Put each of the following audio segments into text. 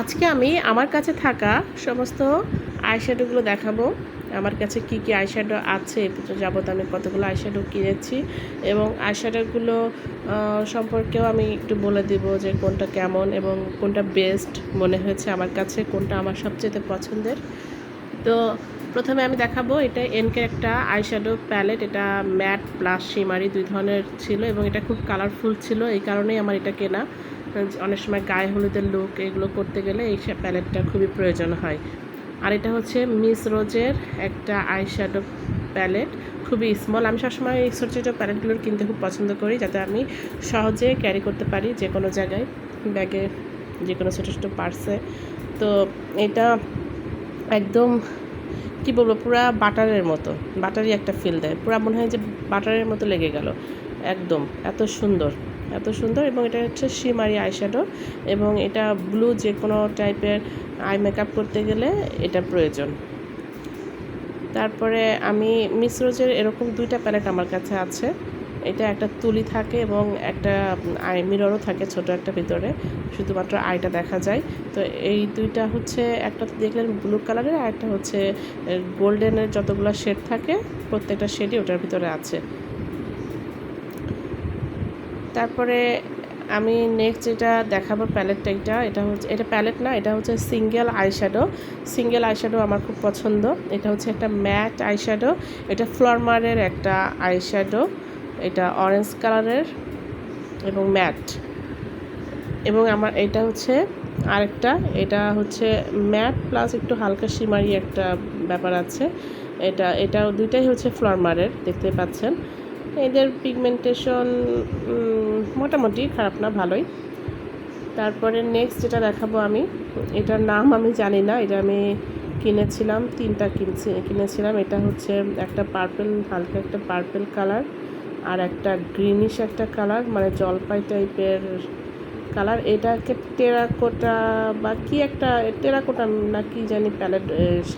আজকে আমি আমার কাছে থাকা সমস্ত আইশ্যাডোগুলো দেখাবো। আমার কাছে কি কি আইশ্যাডো আছে যাবত আমি কতগুলো আইশ্যাডো কিনেছি এবং আইশ্যাডোগুলো সম্পর্কেও আমি একটু বলে দিব যে কোনটা কেমন এবং কোনটা বেস্ট মনে হয়েছে আমার কাছে, কোনটা আমার সবচেয়ে পছন্দের। তো প্রথমে আমি দেখাবো, এটা এনকে একটা আইশ্যাডো প্যালেট, এটা ম্যাট প্লাস শিমারি দুই ধরনের ছিল এবং এটা খুব কালারফুল ছিল, এই কারণেই আমার এটা কেনা। অনেক সময় গায়ে হলুদের লুক এগুলো করতে গেলে এই প্যালেটটা খুবই প্রয়োজন হয়। আর এটা হচ্ছে মিস রোজের একটা আই আইশ্যাডো প্যালেট খুবই স্মল আমি সবসময় এই ছোটো ছোটো প্যালেটগুলো কিনতে খুব পছন্দ করি, যাতে আমি সহজে ক্যারি করতে পারি যে কোনো জায়গায়, ব্যাগে যে কোনো ছোটো ছোটো পার্সে তো এটা একদম, কি বলব, পুরা বাটারের মতো, বাটারই একটা ফিল দেয়। পুরা মনে হয় যে বাটারের মতো লেগে গেল, একদম, এত সুন্দর। এত সুন্দর এবং এটা হচ্ছে শিমারি আইশ্যাডো এবং এটা ব্লু যে কোনো টাইপের আই মেকআপ করতে গেলে এটা প্রয়োজন। তারপরে আমি মিস রোজের এরকম দুইটা প্যালেট আমার কাছে আছে। এটা একটা তুলি থাকে এবং একটা আই, মিররও থাকে ছোট একটা ভিতরে, শুধুমাত্র আইটা দেখা যায়। তো এই দুইটা হচ্ছে, একটা দেখলেন ব্লু কালারের আর একটা হচ্ছে গোল্ডেনের যতগুলো শেড থাকে, প্রত্যেকটা শেডই ওটার ভিতরে আছে। তারপরে আমি নেক্সট যেটা দেখাবো প্যালেটটা এটা এটা হচ্ছে, এটা প্যালেট না, এটা হচ্ছে সিঙ্গেল আইশ্যাডো সিঙ্গেল আইশ্যাডো আমার খুব পছন্দ। এটা হচ্ছে একটা ম্যাট আইশ্যাডো এটা ফ্লরমারের একটা আইশ্যাডো এটা অরেঞ্জ কালারের এবং ম্যাট এবং আমার, এটা হচ্ছে আরেকটা, এটা হচ্ছে ম্যাট প্লাস একটু হালকা সিমারি একটা ব্যাপার আছে। এটা এটা দুইটাই হচ্ছে ফ্লরমারের দেখতে পাচ্ছেন? এদের পিগমেন্টেশন মোটামুটি খারাপ না, ভালোই। তারপরে নেক্সট যেটা দেখাবো আমি, এটার নাম আমি জানি না, এটা আমি কিনেছিলাম, তিনটা কিনছি, কিনেছিলাম। এটা হচ্ছে একটা পার্পেল হালকা একটা পার্পেল কালার আর একটা গ্রিনিশ একটা কালার মানে জলপাই টাইপের কালার এটাকে টেরাকোটা বা কি একটা, টেরাকোটা না কি জানি প্যালেট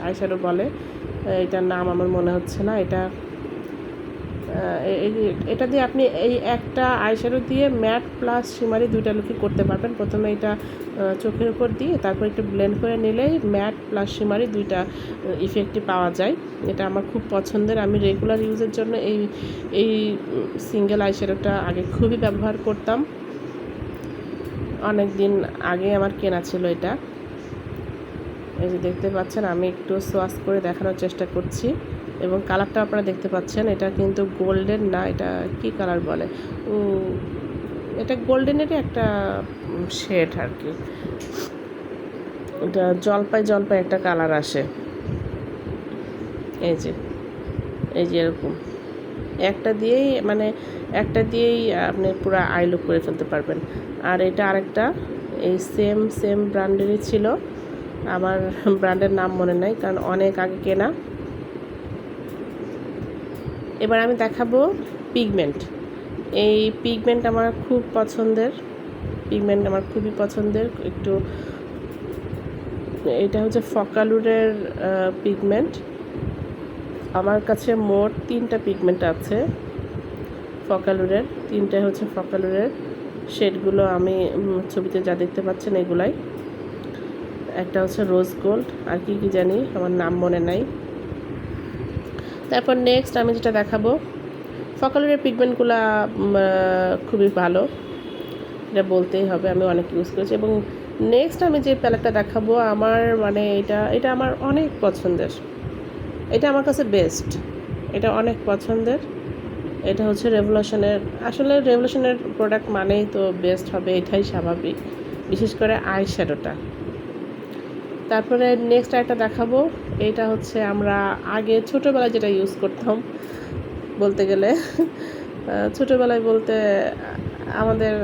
আইশ্যাডো বলে এটার নাম আমার মনে হচ্ছে না। এটা এটা দিয়ে আপনি এই একটা আইশ্যাডো দিয়ে ম্যাট প্লাস সিমারি দুইটা লুকই করতে পারবেন। প্রথমে এটা চোখের উপর দিয়ে, তারপর একটু ব্লেন্ড করে নিলেই ম্যাট প্লাস সিমারি দুইটা ইফেক্টই পাওয়া যায়। এটা আমার খুব পছন্দের। আমি রেগুলার ইউজের জন্য এই এই সিঙ্গেল আইশ্যাডোটা আগে খুবই ব্যবহার করতাম। অনেক দিন আগে আমার কেনা ছিল এটা। এই যে দেখতে পাচ্ছেন, আমি একটু সোয়াস করে দেখানোর চেষ্টা করছি। এবং কালারটা আপনারা দেখতে পাচ্ছেন, এটা কিন্তু গোল্ডেন না, এটা কি কালার বলে? এটা গোল্ডেনেরই একটা শেড আর কি। এটা জলপাই জলপাই একটা কালার আসে। এই যে এই যে এরকম। একটা দিয়েই মানে একটা দিয়েই আপনি পুরো আই লুক করে ফেলতে পারবেন। আর এটা আরেকটা, এই সেম সেম ব্র্যান্ডেরই ছিল। আমার ব্র্যান্ডের নাম মনে নাই, কারণ অনেক আগে কেনা। এবার আমি দেখাবো পিগমেন্ট এই পিগমেন্ট আমার খুব পছন্দের পিগমেন্ট আমার খুবই পছন্দের। একটু, এটা হচ্ছে ফকালুরের পিগমেন্ট আমার কাছে মোট তিনটা পিগমেন্ট আছে ফকালুরের। তিনটা হচ্ছে ফকালুরের। শেডগুলো আমি ছবিতে যা দেখতে পাচ্ছেন এগুলাই। একটা হচ্ছে রোজ গোল্ড আর কি কি জানি, আমার নাম মনে নাই। তারপর নেক্সট আমি যেটা দেখাবো ফকালের পিগমেন্টগুলো খুবই ভালো। এটা বলতেই হবে, আমি অনেক ইউজ করেছি। এবং নেক্সট আমি যে প্যালেটটা দেখাবো, আমার মানে এটা এটা আমার অনেক পছন্দের। এটা আমার কাছে বেস্ট এটা অনেক পছন্দের। এটা হচ্ছে রেভলিউশনের আসলে রেভলিউশনের প্রোডাক্ট মানেই তো বেস্ট হবে, এটাই স্বাভাবিক। বিশেষ করে আই শ্যাডোটা তারপরে নেক্সট একটা দেখাবো। এটা হচ্ছে আমরা আগে ছোটোবেলায় যেটা ইউজ করতাম, বলতে গেলে। ছোটোবেলায় বলতে আমাদের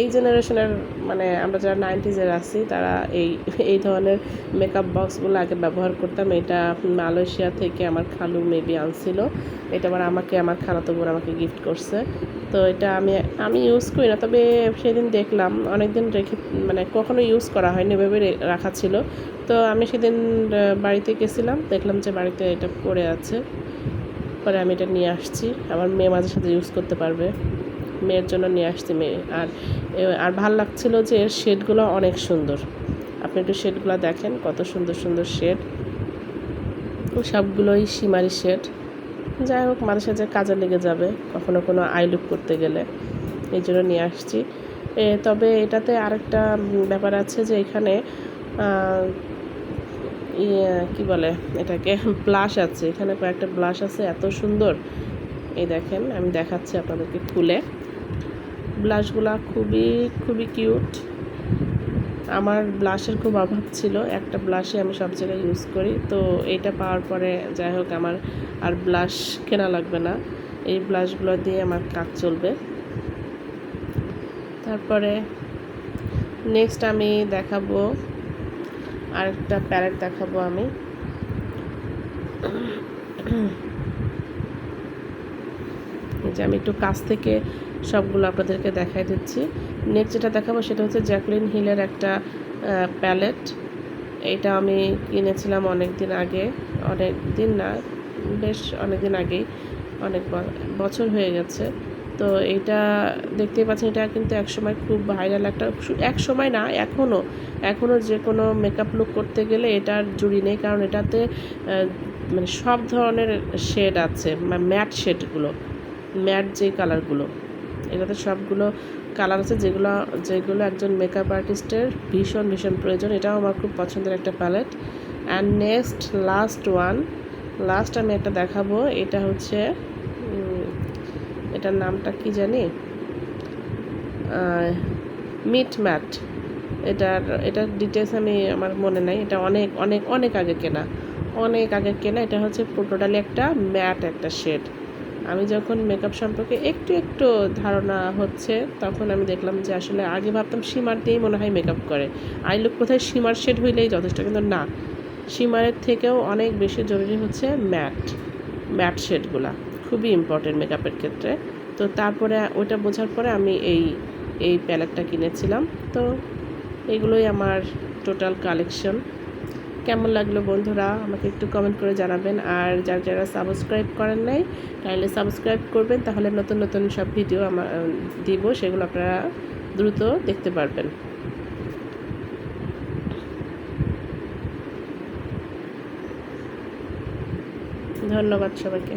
এই জেনারেশনের মানে আমরা যারা নাইনটিজের আছি, তারা এই এই ধরনের মেকআপ বক্সগুলো আগে ব্যবহার করতাম। এটা মালয়েশিয়া থেকে আমার খালু মেবি আনছিল। এটা আবার আমাকে, আমার খালাতো বোন আমাকে গিফট করছে। তো এটা আমি আমি ইউজ করি না। তবে সেদিন দেখলাম অনেক দিন রেখে মানে কখনো ইউজ করা হয়নি, এভাবে রাখা ছিল। তো আমি সেদিন বাড়িতে গেছিলাম, দেখলাম যে বাড়িতে এটা পড়ে আছে। পরে আমি এটা নিয়ে আসছি। আমার মেয়ে মাঝে সাথে ইউজ করতে পারবে। মেয়ের জন্য নিয়ে আসছি মেয়ে। আর আর ভালো লাগছিল যে এর শেডগুলো অনেক সুন্দর। আপনি একটু শেডগুলো দেখেন, কত সুন্দর সুন্দর শেড। সবগুলোই সীমারি শেড। যাই হোক, মাঝে সাঝে কাজে লেগে যাবে, কখনো কোনো আই লুক করতে গেলে। এই জন্য নিয়ে আসছি। তবে এটাতে আরেকটা ব্যাপার আছে যে এখানে ইয়ে কি বলে এটাকে ব্লাশ আছে। এখানে কয়েকটা ব্লাশ আছে, এত সুন্দর। এই দেখেন, আমি দেখাচ্ছি আপনাদেরকে খুলে। ব্লাশগুলা খুবই খুবই কিউট আমার ব্লাশের খুব অভাব ছিল। একটা ব্লাশে আমি সব জায়গায় ইউজ করি। তো এটা পাওয়ার পরে যাই হোক, আমার আর ব্লাশ কেনা লাগবে না। এই ব্লাশগুলো দিয়ে আমার কাজ চলবে। তারপরে নেক্সট আমি দেখাবো আরেকটা প্যালেট দেখাবো আমি। যে আমি একটু কাছ থেকে সবগুলো আপনাদেরকে দেখাই দিচ্ছি। নেক্সট যেটা দেখাবো সেটা হচ্ছে জ্যাকলিন হিলের একটা প্যালেট এইটা আমি কিনেছিলাম অনেক দিন আগে অনেক দিন না, বেশ অনেক দিন আগেই, অনেক বছর হয়ে গেছে। তো এইটা দেখতেই পাচ্ছেন, এটা কিন্তু একসময় খুব ভাইরাল একটা এক সময় না এখনও এখনও যে কোনো মেকআপ লুক করতে গেলে এটার জুড়ি নেই, কারণ এটাতে মানে সব ধরনের শেড আছে ম্যাট শেডগুলো ম্যাট যে কালারগুলো এটাতে সবগুলো কালার আছে, যেগুলো যেগুলো একজন মেকআপ আর্টিস্টের ভীষণ ভীষণ প্রয়োজন। এটাও আমার খুব পছন্দের একটা palette and next last one last আমি একটা দেখাবো। এটা হচ্ছে এটার নামটা কি জানি? মিট ম্যাট এটার এটার ডিটেলস আমি, আমার মনে নাই। এটা অনেক অনেক অনেক আগে কেনা। অনেক আগে কেনা। এটা হচ্ছে টোটালি একটা ম্যাট একটা শেড আমি যখন মেকআপ সম্পর্কে একটু একটু ধারণা হচ্ছে, তখন আমি দেখলাম যে আসলে আগে ভাবতাম সীমার দিয়েই মনে হয় মেকআপ করে। আই লুক কোথায় সীমার শেড হইলেই যথেষ্ট, কিন্তু না। সীমারের থেকেও অনেক বেশি জরুরি হচ্ছে ম্যাট ম্যাট শেডগুলা খুবই ইম্পর্টেন্ট মেকআপের ক্ষেত্রে। তো তারপরে ওইটা বোঝার পরে আমি এই এই প্যালেটটা কিনেছিলাম। তো এগুলোই আমার টোটাল কালেকশন কেমন লাগল বন্ধুরা? আমাকে একটু কমেন্ট করে জানাবেন। আর যারা যারা সাবস্ক্রাইব করেন নাই, তাহলে সাবস্ক্রাইব করবেন। তাহলে নতুন নতুন সব ভিডিও আমার দিব, সেগুলো আপনারা দ্রুত দেখতে পারবেন। ধন্যবাদ সবাইকে।